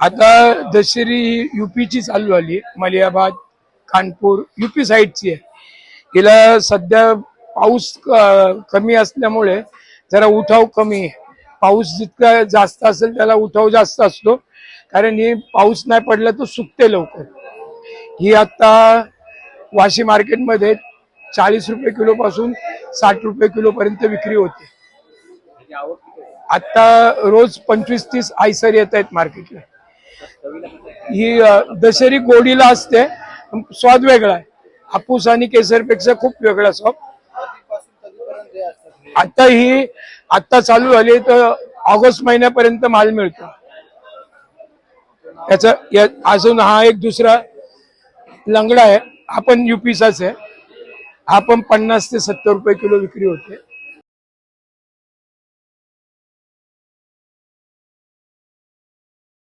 आता दशेरी युपीची चालू आली मलियाबाद कानपूर युपी साईडची आहे. हिला सध्या पाऊस कमी असल्यामुळे जरा उठाव कमी आहे. पाऊस जितका जास्त असेल त्याला उठाव जास्त असतो. कारण ही पाऊस नाही पडला तर सुकते लवकर. ही आता वाशी मार्केटमध्ये चाळीस रुपये किलो पासून साठ रुपये किलो पर्यंत विक्री होते. आता रोज पंचवीस तीस आयसर येत आहेत मार्केटला. ही अ, दशेरी गोडीला असते. स्वाद वेगळा आहे. हापूस आणि केसरपेक्षा खूप वेगळा स्वाद. आता ही आता चालू झाली तर ऑगस्ट महिन्यापर्यंत माल मिळतो. याचा या- अजून हा एक दुसरा लंगडा आहे. हा पण युपीचाच आहे. हा पण पन्नास ते सत्तर रुपये किलो विक्री होते.